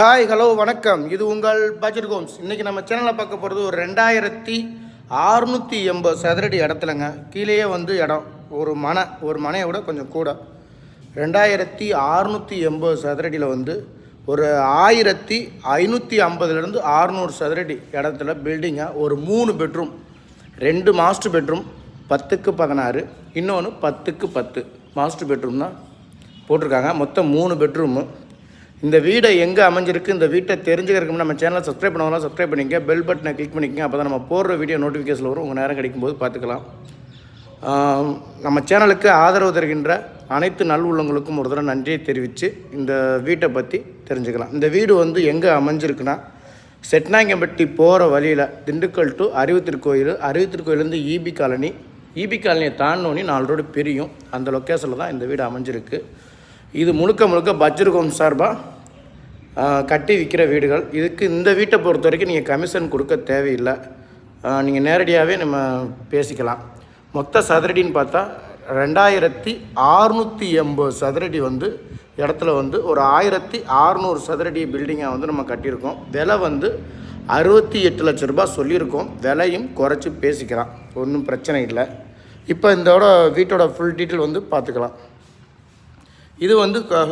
Hi hello வணக்கம். இது உங்கள் பட்ஜெட் கோம்ஸ். இன்றைக்கி நம்ம சேனலில் பார்க்க போகிறது ஒரு ரெண்டாயிரத்தி அறுநூற்றி எண்பது சதுரடி இடத்துலங்க. கீழேயே வந்து இடம். ஒரு மனை ஒரு மனையை விட கொஞ்சம் கூட. ரெண்டாயிரத்தி அறுநூற்றி எண்பது சதுரடியில் வந்து ஒரு ஆயிரத்தி ஐநூற்றி ஐம்பதுலேருந்து அறுநூறு சதுரடி இடத்துல பில்டிங்காக ஒரு மூணு பெட்ரூம் ரெண்டு மாஸ்டர் பெட்ரூம் பத்துக்கு பதினாறு இன்னொன்று பத்துக்கு பத்து மாஸ்டர் பெட்ரூம் தான் போட்டிருக்காங்க. மொத்தம் மூணு பெட்ரூமு இந்த வீடை எங்கே அமைஞ்சிருக்கு இந்த வீட்டை தெரிஞ்சுக்கிறதுக்கு நம்ம சேனலை சப்ஸ்கிரைப் பண்ணவங்களாம் சப்ஸ்கிரைப் பண்ணிக்க பெல் பட்டனை கிளிக் பண்ணிக்கங்க. அப்போ தான் நம்ம போடுற வீடியோ நோட்டிஃபிகேஷன் வரும். உங்கள் நேரம் கிடைக்கும்போது பார்த்துக்கலாம். நம்ம சேனலுக்கு ஆதரவு தருகின்ற அனைத்து நல்வுள்ளங்களுக்கும் ஒரு தடவை நன்றியை தெரிவித்து இந்த வீட்டை பற்றி தெரிஞ்சுக்கலாம். இந்த வீடு வந்து எங்கே அமைஞ்சிருக்குன்னா செட்னாங்கம்பட்டி போகிற வழியில் திண்டுக்கல் டு அறிவுத்திருக்கோயில் அறிவுத்திருக்கோயிலேருந்து ஈபி காலனி. ஈபி காலனியை தாண்டோன்னே நாலு ரோடு பிரியும். அந்த லொக்கேஷனில் தான் இந்த வீடு அமைஞ்சிருக்கு. இது முழுக்க முழுக்க பஜ்ருகோம் சார்பாக கட்டி விற்கிற வீடுகள். இதுக்கு இந்த வீட்டை பொறுத்த வரைக்கும் நீங்கள் கமிஷன் கொடுக்க தேவையில்லை. நீங்கள் நேரடியாகவே நம்ம பேசிக்கலாம். மொத்த சதுரடின்னு பார்த்தா ரெண்டாயிரத்தி அறுநூற்றி எண்பது சதுரடி வந்து இடத்துல வந்து ஒரு ஆயிரத்தி ஆறுநூறு சதுரடி பில்டிங்காக வந்து நம்ம கட்டியிருக்கோம். விலை வந்து அறுபத்தி எட்டு லட்ச ரூபாய் சொல்லியிருக்கோம். விலையும் குறைச்சி பேசிக்கலாம். ஒன்றும் பிரச்சனை இல்லை. இப்போ இதோட வீட்டோட ஃபுல் டீட்டெயில் வந்து பார்த்துக்கலாம். இது வந்து க-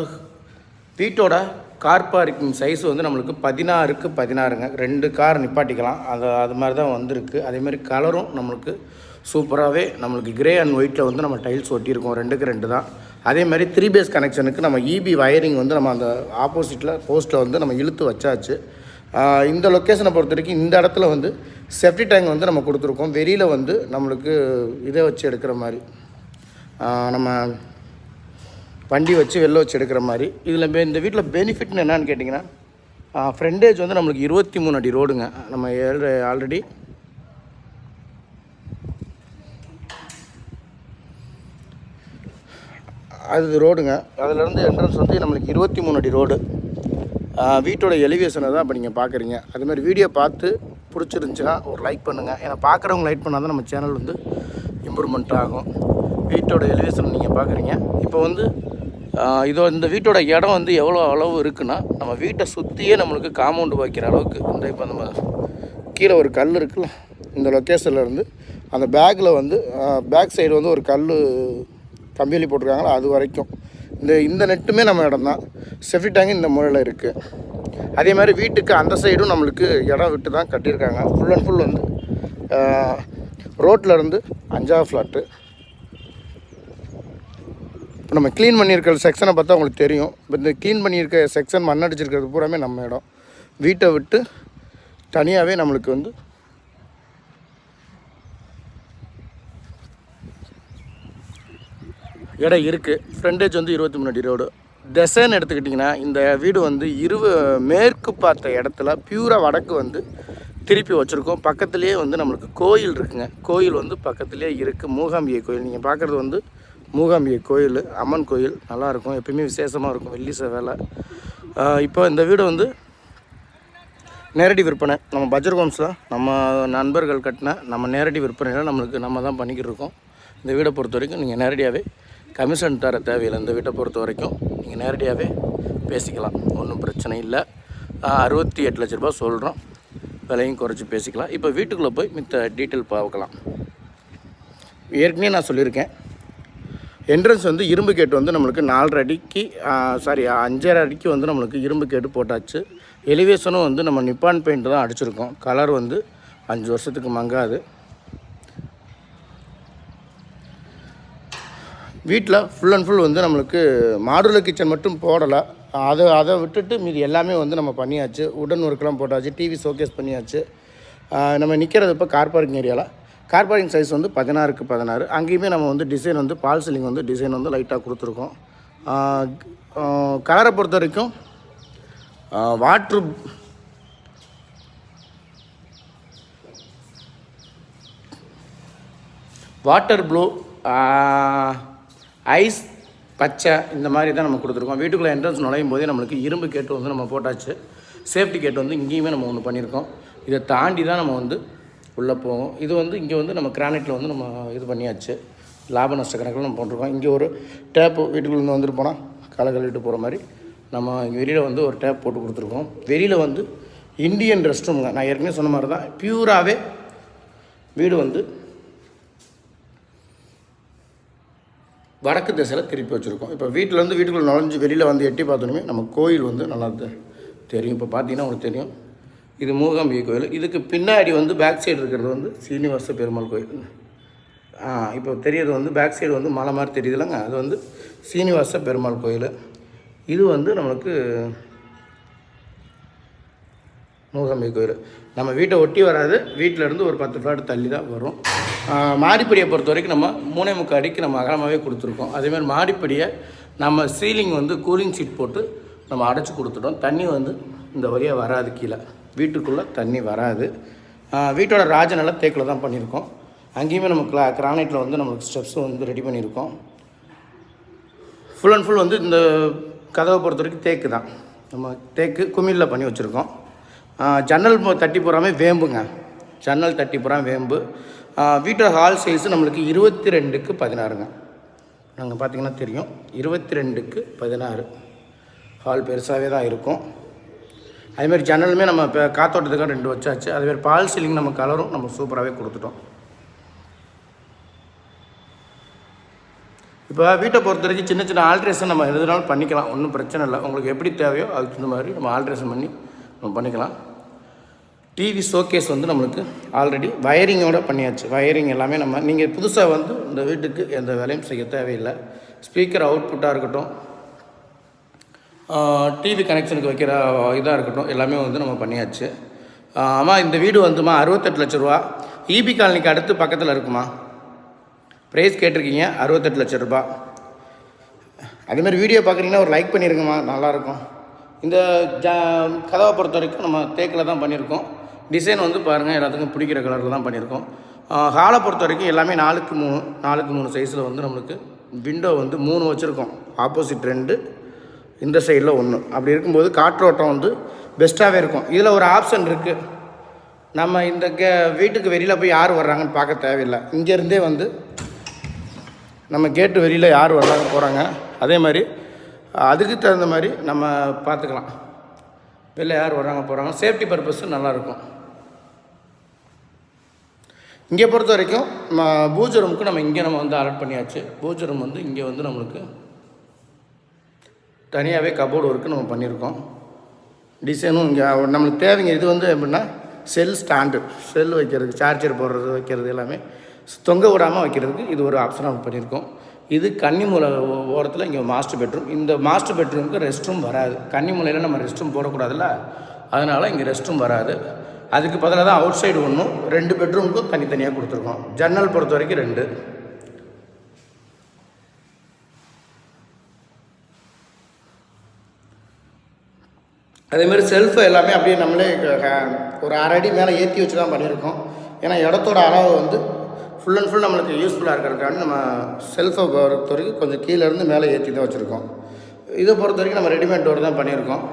வீட்டோட கார் பார்க்கிங் சைஸ் வந்து நம்மளுக்கு பதினாறுக்கு பதினாறுங்க. ரெண்டு கார் நிப்பாட்டிக்கலாம். அது அது மாதிரி தான் வந்திருக்கு அதேமாதிரி கலரும் நம்மளுக்கு சூப்பராகவே நம்மளுக்கு கிரே அண்ட் ஒயிட்டில் வந்து நம்ம டைல்ஸ் ஒட்டியிருக்கோம். ரெண்டுக்கு ரெண்டு தான் அதே மாதிரி த்ரீ பேஸ் கனெக்ஷனுக்கு நம்ம இபி வயரிங் வந்து நம்ம அந்த ஆப்போசிட்டில் போஸ்ட்டில் வந்து நம்ம இழுத்து வச்சாச்சு. இந்த லொக்கேஷனை பொறுத்த வரைக்கும் இந்த இடத்துல வந்து செப்டி டேங்க் வந்து நம்ம கொடுத்துருக்கோம். வெளியில் வந்து நம்மளுக்கு இதை வச்சு எடுக்கிற மாதிரி. நம்ம வண்டி வச்சு வெளில வச்சு எடுக்கிற மாதிரி. இதில் இந்த வீட்டில் பெனிஃபிட்னு என்னன்னு கேட்டிங்கன்னா ஃப்ரெண்டேஜ் வந்து நம்மளுக்கு இருபத்தி மூணு அடி ரோடுங்க நம்ம ஆல்ரெடி அது ரோடுங்க அதுலேருந்து என்ட்ரன்ஸ் வந்து நம்மளுக்கு இருபத்தி மூணு அடி ரோடு வீட்டோட எலிவேஷனை தான் இப்போ நீங்கள் பார்க்குறீங்க அதுமாதிரி வீடியோ பார்த்து பிடிச்சிருந்துச்சின்னா ஒரு லைக் பண்ணுங்கள் ஏன்னா பார்க்குறவங்க லைக் பண்ணால் தான் நம்ம சேனல் வந்து இம்ப்ரூவ்மெண்ட் ஆகும். வீட்டோட எலிவேஷன் நீங்கள் பார்க்குறீங்க இப்போ வந்து இதோ இந்த வீட்டோட இடம் வந்து எவ்வளோ அளவு இருக்குன்னா நம்ம வீட்டை சுற்றியே நம்மளுக்கு காம்பவுண்டு வைக்கிற அளவுக்கு. இந்த இப்போ நம்ம கீழே ஒரு கல் இருக்குல்ல இந்த லொக்கேஷனில் இருந்து அந்த பேக்கில் வந்து பேக் சைடு வந்து ஒரு கல் கம்பியலி போட்டிருக்காங்களோ அது வரைக்கும். இந்த இந்த நெட்டுமே நம்ம இடம் தான். செஃப்டி டேங்க் இந்த முறையில் இருக்குது அதே மாதிரி வீட்டுக்கு அந்த சைடும் நம்மளுக்கு இடம் விட்டு தான் கட்டியிருக்காங்க. ஃபுல் அண்ட் ஃபுல் வந்து ரோட்டில் இருந்து அஞ்சாவது ஃப்ளாட்டு இப்போ நம்ம க்ளீன் பண்ணியிருக்கிற செக்ஷனை பார்த்தா உங்களுக்கு தெரியும். இப்போ இந்த க்ளீன் பண்ணியிருக்க செக்ஷன் மண்ணடிச்சிருக்கிறது பூராமே நம்ம இடம். வீட்டை விட்டு தனியாகவே நம்மளுக்கு வந்து இடம் இருக்குது ஃப்ரண்டேஜ் வந்து இருபத்தி மூணு அடி ரோடு திசைன்னு எடுத்துக்கிட்டிங்கன்னா இந்த வீடு வந்து இருவ மேற்கு பார்த்த இடத்துல பியூராக வடக்கு வந்து திருப்பி வச்சுருக்கோம். பக்கத்துலேயே வந்து நம்மளுக்கு கோயில் இருக்குங்க. கோயில் வந்து பக்கத்துலேயே இருக்குது மூகாம்பிகை கோயில். நீங்கள் பார்க்குறது வந்து மூகாம்பிகை கோயில் அம்மன் கோயில் நல்லாயிருக்கும் எப்பயுமே விசேஷமாக இருக்கும் வெள்ளி செவ்வாய் இப்போ இந்த வீடு வந்து நேரடி விற்பனை. நம்ம பஜர் ஹோம்ஸில் நம்ம நண்பர்கள் கட்டின நம்ம நேரடி விற்பனையில் நம்மளுக்கு நம்ம தான் பண்ணிக்கிட்டு இருக்கோம். இந்த வீடை பொறுத்த வரைக்கும் நீங்கள் நேரடியாகவே கமிஷன் தர தேவையில்லை. இந்த வீட்டை பொறுத்த வரைக்கும் நீங்கள் நேரடியாகவே பேசிக்கலாம். ஒன்றும் பிரச்சனை இல்லை. அறுபத்தி எட்டு லட்ச ரூபா சொல்கிறோம் விலையும் குறைச்சி பேசிக்கலாம். இப்போ வீட்டுக்குள்ளே போய் மித்த டீட்டெயில் பார்க்கலாம். ஏற்கனவே நான் சொல்லியிருக்கேன். என்ட்ரன்ஸ் வந்து இரும்பு கேட்டு வந்து நம்மளுக்கு நாலரை அடிக்கு சாரி அஞ்சரை அடிக்கு வந்து நம்மளுக்கு இரும்பு கேட்டு போட்டாச்சு. எலிவேஷனும் வந்து நம்ம நிப்பான் பெயிண்ட் தான் அடிச்சிருக்கோம். கலர் வந்து அஞ்சு வருஷத்துக்கு மங்காது. வீட்டில் ஃபுல் அண்ட் ஃபுல் வந்து நம்மளுக்கு மாடுலர் கிச்சன் மட்டும் போடலை. அதை அதை விட்டுட்டு மீதி எல்லாமே வந்து நம்ம பண்ணியாச்சு. உடன் ஒர்க்கெலாம் போட்டாச்சு. டிவி ஷோகேஸ் பண்ணியாச்சு. நம்ம நிற்கிறது இப்போ கார் பார்க்கிங் ஏரியாவில் கார் பார்க்கிங் சைஸ் வந்து பதினாறுக்கு பதினாறு. அங்கேயுமே நம்ம வந்து டிசைன் வந்து பால் சீலிங் வந்து டிசைன் வந்து லைட்டாக கொடுத்துருக்கோம். கலரை பொறுத்த வரைக்கும் வாட்ரு வாட்டர் ப்ளூ ஐஸ் பச்சை இந்த மாதிரி தான் நம்ம கொடுத்துருக்கோம். வீட்டுக்குள்ளே என்ட்ரன்ஸ் நுழையும் போதே நம்மளுக்கு இரும்பு கேட்டு வந்து நம்ம போட்டாச்சு. சேஃப்டி கேட்டு வந்து இங்கேயுமே நம்ம ஒன்று பண்ணியிருக்கோம். இதை தாண்டி தான் நம்ம வந்து உள்ளே போவோம் இது வந்து இங்கே வந்து நம்ம கிரானைட்டில் வந்து நம்ம இது பண்ணியாச்சு. லாப நஷ்ட கணக்கில் நம்ம போட்டிருக்கோம். இங்கே ஒரு டேப்பு வீட்டுக்குள்ளே வந்துட்டு போனால் களை கழுவிட்டு போகிற மாதிரி நம்ம வெளியில் வந்து ஒரு டேப் போட்டு கொடுத்துருக்கோம். வெளியில் வந்து இந்தியன் ரெஸ்ட் ரூமுங்க நான் ஏற்கனவே சொன்ன மாதிரி தான். பியூராகவே வீடு வந்து வடக்கு திசையில் திருப்பி வச்சுருக்கோம். இப்போ வீட்டிலேருந்து வீட்டுக்குள்ளே நுழைஞ்சு வெளியில் வந்து எட்டி பார்த்தோன்னே நம்ம கோயில் வந்து நல்லா தெரியும். இப்போ பார்த்தீங்கன்னா உங்களுக்கு தெரியும். இது மூகாம்பிகை கோயில். இதுக்கு பின்னாடி வந்து பேக் சைடு இருக்கிறது வந்து சீனிவாச பெருமாள் கோயில். ஆ இப்போ தெரியறது வந்து பேக் சைடு வந்து மலை மாதிரி தெரியுதுலங்க அது வந்து சீனிவாச பெருமாள் கோயில். இது வந்து நம்மளுக்கு மூகாம்பிகை கோயில். நம்ம வீட்டை ஒட்டி வராது. வீட்டில் இருந்து ஒரு பத்து ஃப்ளாட் தள்ளி தான் வரும். மாடிப்படியை பொறுத்த வரைக்கும் நம்ம மூணே முக்கால் அடிக்கு நம்ம அகலமாகவே கொடுத்துருக்கோம். அதேமாதிரி மாடிப்படியை நம்ம சீலிங் வந்து கூலிங் ஷீட் போட்டு நம்ம அடைச்சி கொடுத்துட்டோம். தண்ணி வந்து இந்த வழியாக வராது கீழே. வீட்டுக்குள்ளே தண்ணி வராது. வீட்டோட ராஜநல தேக்கில் தான் பண்ணியிருக்கோம் அங்கேயுமே நம்ம கிளா கிரானைட்டில் வந்து நம்மளுக்கு ஸ்டெப்ஸும் வந்து ரெடி பண்ணியிருக்கோம் ஃபுல் அண்ட் ஃபுல் வந்து இந்த கதவை பொறுத்த வரைக்கும் தேக்கு தான். நம்ம தேக்கு குமிழில் பண்ணி வச்சுருக்கோம். ஜன்னல் தட்டி போகிறாமே வேம்புங்க. ஜன்னல் தட்டி போகிறா வேம்பு. வீட்டோட ஹால் சைஸு நம்மளுக்கு இருபத்தி ரெண்டுக்கு பதினாறுங்க. நாங்கள் பார்த்திங்கன்னா தெரியும். இருபத்தி ரெண்டுக்கு பதினாறு. ஹால் பெருசாகவே தான் இருக்கும். அதேமாதிரி ஜன்னலுமே நம்ம இப்போ காத்தோட்டத்துக்காக ரெண்டு வச்சாச்சு. அதேமாதிரி பால் சீலிங் நம்ம கலரும் நம்ம சூப்பராகவே கொடுத்துட்டோம். இப்போ வீட்டை பொறுத்த வரைக்கும் சின்ன சின்ன ஆல்ட்ரேஷன் நம்ம எதுனாலும் பண்ணிக்கலாம். ஒன்றும் பிரச்சனை இல்லை. உங்களுக்கு எப்படி தேவையோ அதுக்கு தகுந்த மாதிரி நம்ம ஆல்ட்ரேஷன் பண்ணி நம்ம பண்ணிக்கலாம். டிவி ஷோகேஸ் வந்து நம்மளுக்கு ஆல்ரெடி வயரிங்கோடு பண்ணியாச்சு. வயரிங் எல்லாமே நம்ம நீங்கள் புதுசாக வந்து இந்த வீட்டுக்கு எந்த வேலையும் செய்ய தேவையில்லை. ஸ்பீக்கர் அவுட்புட்டாக இருக்கட்டும் டிவி கனெக்ஷனுக்கு வைக்கிற இதாக இருக்கட்டும் எல்லாமே வந்து நம்ம பண்ணியாச்சு. ஆமாம் இந்த வீடு வந்துமா? அறுபத்தெட்டு லட்ச ரூபா. இபி காலனிக்கு அடுத்து பக்கத்தில் இருக்குமா? ப்ரைஸ் கேட்டிருக்கீங்க அறுபத்தெட்டு லட்ச ரூபா. அதேமாதிரி வீடியோ பார்க்குறீங்கன்னா ஒரு லைக் பண்ணிருங்கம்மா நல்லாயிருக்கும். இந்த ஜா கதவை பொறுத்த வரைக்கும் நம்ம தேக்கில் தான் பண்ணியிருக்கோம். டிசைன் வந்து பாருங்கள் எல்லாத்துக்கும் பிடிக்கிற கலரில் தான் பண்ணியிருக்கோம். ஹாலை பொறுத்த வரைக்கும் எல்லாமே நாலுக்கு மூணு நாலுக்கு மூணு சைஸில் வந்து நம்மளுக்கு விண்டோ வந்து மூணு வச்சுருக்கோம். ஆப்போசிட் ரெண்டு இந்த சைடில் ஒன்று அப்படி இருக்கும்போது காற்றோட்டம் வந்து பெஸ்ட்டாகவே இருக்கும். இதில் ஒரு ஆப்ஷன் இருக்குது நம்ம இந்த கே வீட்டுக்கு வெளியில் போய் யார் வர்றாங்கன்னு பார்க்க தேவையில்லை. இங்கேருந்தே வந்து நம்ம கேட்டு வெளியில் யார் வர்றாங்க போகிறாங்க அதே மாதிரி அதுக்கு தகுந்த மாதிரி நம்ம பார்த்துக்கலாம். வெளில யார் வர்றாங்க போகிறாங்க சேஃப்டி பர்பஸும் நல்லாயிருக்கும் இங்கே பொறுத்த வரைக்கும் நம்ம பூஜை ரூமுக்கு நம்ம இங்கே நம்ம வந்து அலர்ட் பண்ணியாச்சு. பூஜை ரூம் வந்து இங்கே வந்து நம்மளுக்கு தனியாகவே கபோர்டு ஒர்க்கு நம்ம பண்ணியிருக்கோம் டிசைனும் இங்கே நம்மளுக்கு தேவைங்க இது வந்து எப்படின்னா செல் ஸ்டாண்டு செல் வைக்கிறதுக்கு சார்ஜர் போடுறது வைக்கிறது எல்லாமே. தொங்க விடாமல் வைக்கிறதுக்கு இது ஒரு ஆப்ஷனாக நம்ம பண்ணியிருக்கோம் இது கன்னிமூலை ஓரத்தில் இங்கே மாஸ்டர் பெட்ரூம் இந்த மாஸ்டர் பெட்ரூமுக்கு ரெஸ்ட் ரூம் வராது. கன்னிமூலையில் நம்ம ரெஸ்ட் ரூம் போடக்கூடாதுல்ல? அதனால் இங்கே ரெஸ்ட் ரூம் வராது. அதுக்கு பதிலாக தான் அவுட் சைடு ஒன்றும் ரெண்டு பெட்ரூமுக்கும் தனித்தனியாக கொடுத்துருக்கோம். ஜன்னல் பொறுத்த வரைக்கும் ரெண்டு. அதேமாரி செல்ஃபு எல்லாமே அப்படியே நம்மளே ஒரு அரை அடி மேலே ஏற்றி வச்சு தான் பண்ணியிருக்கோம். ஏன்னா இடத்தோட அளவு வந்து ஃபுல் அண்ட் ஃபுல் நம்மளுக்கு யூஸ்ஃபுல்லாக இருக்கிறதுக்காண்டி நம்ம செல்ஃபை பொறுத்த வரைக்கும் கொஞ்சம் கீழே இருந்து மேலே ஏற்றி தான் வச்சுருக்கோம். இதை பொறுத்த வரைக்கும் நம்ம ரெடிமேட் டோர் தான் பண்ணியிருக்கோம்.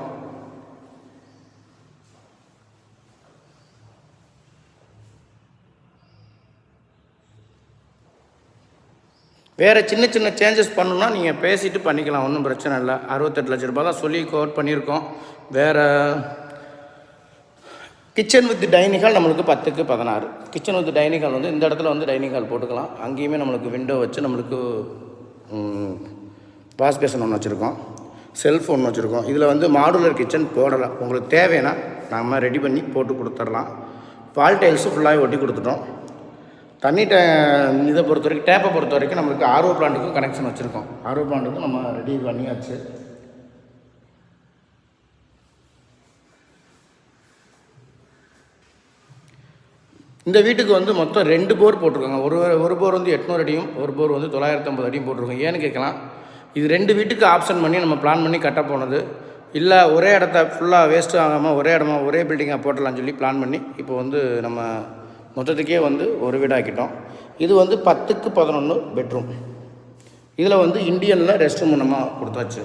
வேறு சின்ன சின்ன சேஞ்சஸ் பண்ணணுன்னா நீங்கள் பேசிவிட்டு பண்ணிக்கலாம் ஒன்றும் பிரச்சனை இல்லை. அறுபத்தெட்டு லட்ச ரூபாய் தான் சொல்லி கோட் பண்ணியிருக்கோம். வேறு கிச்சன் வித் டைனிங் ஹால் நம்மளுக்கு பத்துக்கு பதினாறு. கிச்சன் வித் டைனிங் ஹால் வந்து இந்த இடத்துல வந்து டைனிங் ஹால் போட்டுக்கலாம். அங்கேயுமே நம்மளுக்கு விண்டோ வச்சு நம்மளுக்கு வாஷ் பேசன் ஒன்று வச்சுருக்கோம். செல்ஃப் ஒன்று வச்சுருக்கோம். இதில் வந்து மாடுலர் கிச்சன் போடலை. உங்களுக்கு தேவைன்னா நம்ம ரெடி பண்ணி போட்டு கொடுத்துடலாம். வால் டைல்ஸும் ஃபுல்லாகவே ஒட்டி கொடுத்துட்டோம். தண்ணி டே இதை பொறுத்த வரைக்கும் டேப்பை பொறுத்த வரைக்கும் நம்மளுக்கு ஆர்ஓ பிளான்ட்டுக்கும் கனெக்ஷன் வச்சுருக்கோம். ஆர்ஓ பிளான்ட்டுக்கும் நம்ம ரெடி பண்ணியாச்சு. இந்த வீட்டுக்கு வந்து மொத்தம் ரெண்டு போர் போட்டிருக்காங்க. ஒரு ஒரு போர் வந்து எட்நூறு அடியும் ஒரு போர் வந்து தொள்ளாயிரத்தி ஐம்பது அடியும் போட்டிருக்கோம் ஏன்னு கேட்கலாம் இது ரெண்டு வீட்டுக்கு ஆப்ஷன் பண்ணி நம்ம பிளான் பண்ணி கட்ட போனது. இல்லை ஒரே இடத்த ஃபுல்லாக வேஸ்ட்டு ஆகாமல் ஒரே இடமா ஒரே பில்டிங்காக போட்டலாம்னு சொல்லி பிளான் பண்ணி இப்போ வந்து நம்ம மொத்தத்துக்கே வந்து ஒரு வீடாக்கிட்டோம். இது வந்து பத்துக்கு பதினொன்று பெட்ரூம் இதில் வந்து இந்தியனில் ரெஸ்ட் ரூம் நம்ம கொடுத்தாச்சு.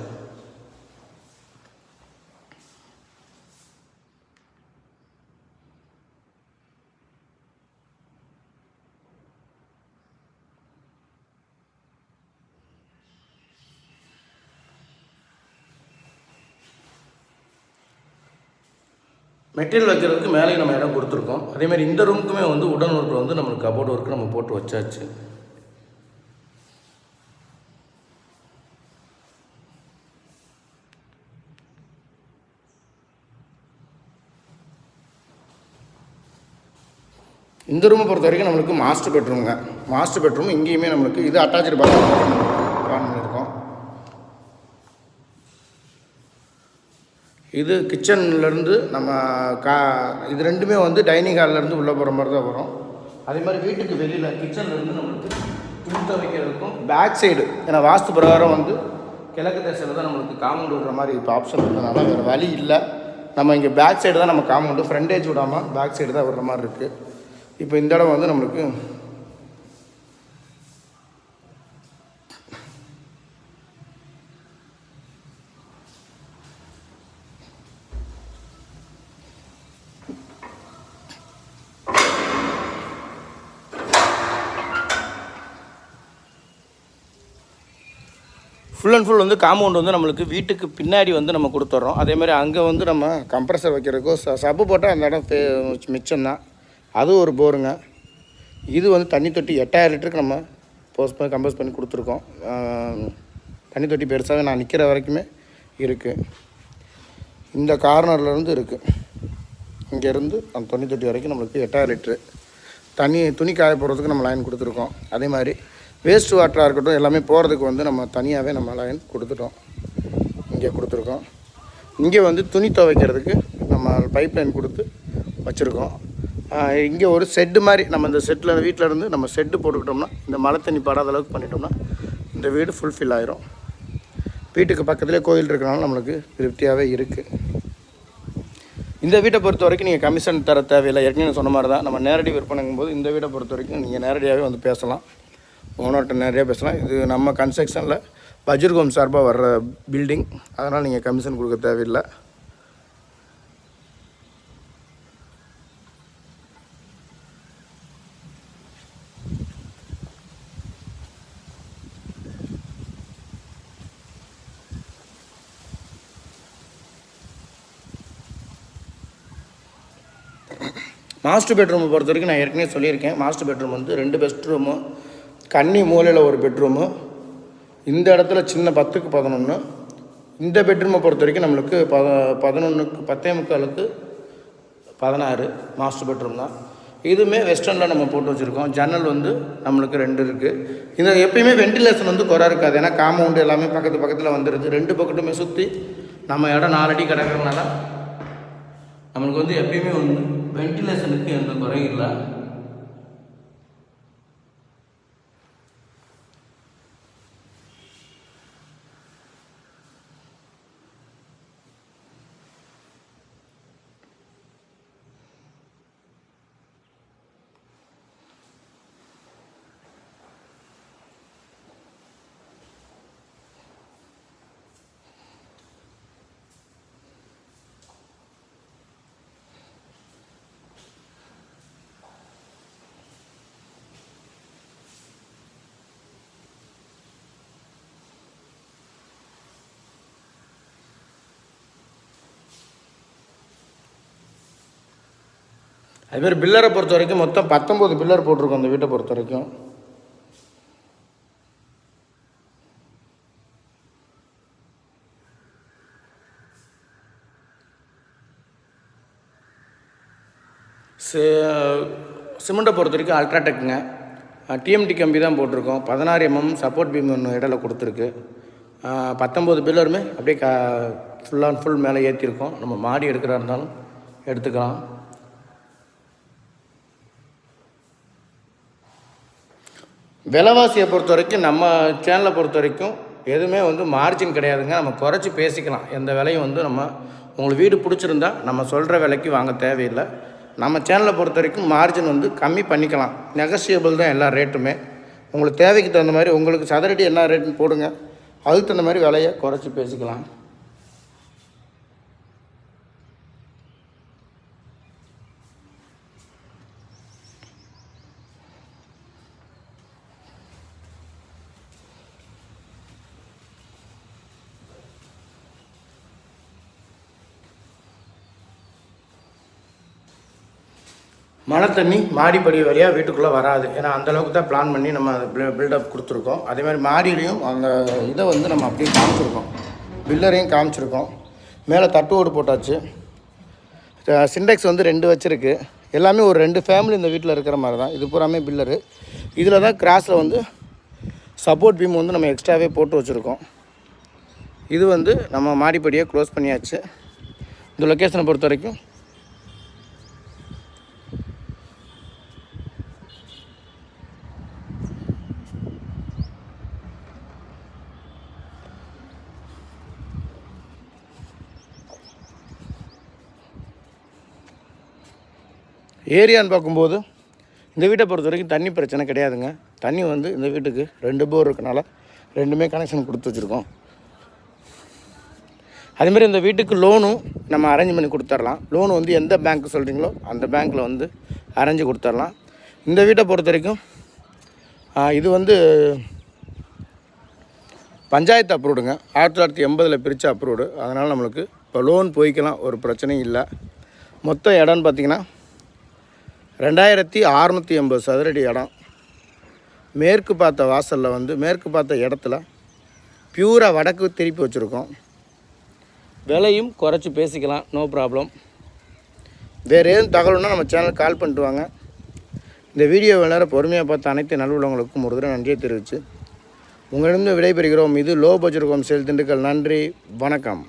மெட்டீரியல் வைக்கிறதுக்கு மேலே நம்ம இடம் கொடுத்துருக்கோம். அதேமாதிரி இந்த ரூமுக்குமே வந்து உடன் ஒர்க்கில் வந்து நம்மளுக்கு கபோர்ட் ஒர்க்கு நம்ம போட்டு வச்சாச்சு. இந்த ரூமை பொறுத்த வரைக்கும் நம்மளுக்கு மாஸ்டர் பெட்ரூமுங்க மாஸ்டர் பெட்ரூம் இங்கேயுமே நம்மளுக்கு இது அட்டாச்சு பாத்ரூம் பிளான் பண்ணியிருக்கோம் இது கிச்சன்லேருந்து நம்ம கா இது ரெண்டுமே வந்து டைனிங் ஹால்லேருந்து உள்ளே போகிற மாதிரி தான் வரும். அதே மாதிரி வீட்டுக்கு வெளியில் கிச்சன்லேருந்து நம்மளுக்கு துணி துவைக்கிறதுக்கும் பேக் சைடு ஏன்னா வாஸ்து பிரகாரம் வந்து கிழக்கு திசையில் தான் நம்மளுக்கு காமௌண்ட் விடுற மாதிரி இப்போ ஆப்ஷன் இருந்ததுனால வேறு வழி இல்லை. நம்ம இங்கே பேக் சைடு தான் நம்ம காமௌண்டு ஃப்ரண்டேஜ் விடாமல் பேக் சைடு தான் விடுற மாதிரி இருக்குது இப்போ இந்த இடம் வந்து நம்மளுக்கு ஃபுல் அண்ட் ஃபுல் வந்து காம்பவுண்ட் வந்து நம்மளுக்கு வீட்டுக்கு பின்னாடி வந்து நம்ம கொடுத்துட்றோம் அதே மாதிரி அங்கே வந்து நம்ம கம்ப்ரஸர் வைக்கிறதுக்கோ ச சப்பு போட்டால் அந்த இடம் மிச்சம் தான் அது ஒரு போருங்க இது வந்து தண்ணி தொட்டி எட்டாயிரம் லிட்டருக்கு நம்ம போஸ்ட் பண்ணி கம்போஸ் பண்ணி கொடுத்துருக்கோம். தண்ணி தொட்டி பெருசாகவே நான் நிற்கிற வரைக்குமே இருக்குது இந்த கார்னர்லேருந்து இருக்குது இங்கேருந்து அந்த தண்ணி தொட்டி வரைக்கும் நம்மளுக்கு எட்டாயிரம் லிட்ரு தண்ணி துணி காய போடுறதுக்கு நம்ம லைன் கொடுத்துருக்கோம். அதே மாதிரி வேஸ்ட் வாட்டராக இருக்கட்டும் எல்லாமே போகிறதுக்கு வந்து நம்ம தனியாகவே நம்ம லைன் கொடுத்துட்டோம். இங்கே கொடுத்துருக்கோம். இங்கே வந்து துணி துவைக்கிறதுக்கு நம்ம பைப் லைன் கொடுத்து வச்சுருக்கோம். இங்கே ஒரு செட்டு மாதிரி நம்ம இந்த செட்டில் வீட்டில் இருந்து நம்ம செட்டு போட்டுக்கிட்டோம்னா இந்த மழை தண்ணி படாத அளவுக்கு பண்ணிட்டோம்னா இந்த வீடு ஃபுல்ஃபில் ஆயிரும். வீட்டுக்கு பக்கத்துலேயே கோயில் இருக்கிறனால நம்மளுக்கு திருப்தியாகவே இருக்குது இந்த வீட்டை பொறுத்த வரைக்கும் நீங்கள் கமிஷன் தர தேவையில்லை. ஏற்கனவே சொன்ன மாதிரி தான் நம்ம நேரடி விற்பனைங்கும் போது இந்த வீட்டை பொறுத்த வரைக்கும் நீங்கள் நேரடியாகவே வந்து பேசலாம். ஓனர்கிட்ட நிறையா பேசலாம். இது நம்ம கன்ஸ்ட்ரக்ஷனில் பஜ்ருகோம் சார்பாக வர்ற பில்டிங் அதனால் நீங்கள் கமிஷன் கொடுக்க தேவையில்லை. மாஸ்டர் பெட்ரூமை பொறுத்த வரைக்கும் நான் ஏற்கனவே சொல்லியிருக்கேன். மாஸ்டர் பெட்ரூம் வந்து ரெண்டு பெட்ரூமு கன்னி மூலையில் ஒரு பெட்ரூமு இந்த இடத்துல சின்ன பத்துக்கு பதினொன்று இந்த பெட்ரூமை பொறுத்த வரைக்கும் நம்மளுக்கு பத பதினொன்றுக்கு பத்தே முக்காலுக்கு பதினாறு மாஸ்டர் பெட்ரூம் தான். இதுவுமே வெஸ்டர்னில் நம்ம போட்டு வச்சுருக்கோம். ஜன்னல் வந்து நம்மளுக்கு ரெண்டு இருக்குது இந்த எப்பயுமே வென்டிலேஷன் வந்து குறை இருக்காது. ஏன்னா காம்பவுண்டு எல்லாமே பக்கத்து பக்கத்தில் வந்துடுது ரெண்டு பக்கத்துமே சுற்றி நம்ம இடம் நாலடி கிடக்கிறதுனால நம்மளுக்கு வந்து எப்பயுமே வந்து வென்டிலேஷனுக்கு எந்த குறையும் இல்லை. அதுமாரி பில்லரை பொறுத்த வரைக்கும் மொத்தம் பத்தொம்போது பில்லர் போட்டிருக்கோம் அந்த வீட்டை பொறுத்த வரைக்கும். சிமெண்ட்டை பொறுத்த வரைக்கும் அல்ட்ராடெக்குங்க டிஎம்டி கம்பி தான் போட்டிருக்கோம். பதினாறு எம்எம் சப்போர்ட் பீம் ஒன்று இடையில கொடுத்துருக்கு. பத்தொம்போது பில்லருமே அப்படியே க ஃபுல் அண்ட் ஃபுல் மேலே ஏற்றிருக்கோம் நம்ம மாடி எடுக்கிறா இருந்தாலும் எடுத்துக்கலாம். விலைவாசியை பொறுத்த வரைக்கும் நம்ம சேனலை பொறுத்த வரைக்கும் எதுவுமே வந்து மார்ஜின் கிடையாதுங்க. நம்ம குறைச்சி பேசிக்கலாம். எந்த விலையும் வந்து நம்ம உங்களுக்கு வீடு பிடிச்சிருந்தா நம்ம சொல்கிற விலைக்கு வாங்க தேவையில்லை. நம்ம சேனலை பொறுத்த வரைக்கும் மார்ஜின் வந்து கம்மி பண்ணிக்கலாம். நெகசியபிள் தான் எல்லா ரேட்டுமே உங்களுக்கு தேவைக்கு தகுந்த மாதிரி உங்களுக்கு சதுரடி என்ன ரேட்டுன்னு போடுங்க. அதுக்கு தகுந்த மாதிரி விலையை குறைச்சி பேசிக்கலாம். மழை தண்ணி மாடிப்படி வழியாக வீட்டுக்குள்ளே வராது. ஏன்னா அந்தளவுக்கு தான் பிளான் பண்ணி நம்ம பில்டப் கொடுத்துருக்கோம். அதே மாதிரி மாடியிலையும் அந்த இதை வந்து நம்ம அப்படியே காமிச்சிருக்கோம். பில்லரையும் காமிச்சிருக்கோம். மேலே தட்டு ஓடு போட்டாச்சு. சிண்டெக்ஸ் வந்து ரெண்டு வச்சுருக்கு. எல்லாமே ஒரு ரெண்டு ஃபேமிலி இந்த வீட்டில் இருக்கிற மாதிரி தான் இது பூராமே பில்லரு. இதில் தான் கிராஸில் வந்து சப்போர்ட் பீம் வந்து நம்ம எக்ஸ்ட்ராவே போட்டு வச்சுருக்கோம். இது வந்து நம்ம மாடிப்படியை க்ளோஸ் பண்ணியாச்சு. இந்த லொக்கேஷனை பொறுத்த வரைக்கும் ஏரியான்னு பார்க்கும்போது இந்த வீட்டை பொறுத்த வரைக்கும் தண்ணி பிரச்சனை கிடையாதுங்க. தண்ணி வந்து இந்த வீட்டுக்கு ரெண்டு போர் இருக்கனால ரெண்டுமே கனெக்ஷன் கொடுத்து வச்சுருக்கோம். அதேமாதிரி இந்த வீட்டுக்கு லோனும் நம்ம அரேஞ்ச் பண்ணி கொடுத்துர்லாம் லோன் வந்து எந்த பேங்க் சொல்கிறீங்களோ அந்த பேங்க்கில் வந்து அரேஞ்சு கொடுத்துர்லாம் இந்த வீட்டை பொறுத்த வரைக்கும் இது வந்து பஞ்சாயத்து அப்ரூவ்டுங்க ஆயிரத்தி தொள்ளாயிரத்தி எண்பதில் பிரித்த அப்ரூவ்டு அதனால் நம்மளுக்கு இப்போ லோன் போய்க்கலாம் ஒரு பிரச்சனையும் இல்லை. மொத்த இடம்னு பார்த்தீங்கன்னா ரெண்டாயிரத்தி அறநூற்றி எண்பது சதுரடி இடம். மேற்கு பார்த்த வாசலில் வந்து மேற்கு பார்த்த இடத்துல பியூராக வடக்கு திருப்பி வச்சுருக்கோம். விலையும் குறைச்சி பேசிக்கலாம் நோ ப்ராப்ளம் வேறு ஏதும் தகவல்னா நம்ம சேனல் கால் பண்ணிட்டு வாங்க. இந்த வீடியோ நேரம் பொறுமையாக பார்த்த அனைத்து நல்லுள்ளவங்களுக்கும் ஒரு தடவை நன்றியை தெரிவித்து உங்களிடம் விடைபெறுகிறோம். இது low budget home sale Dindigul. நன்றி வணக்கம்.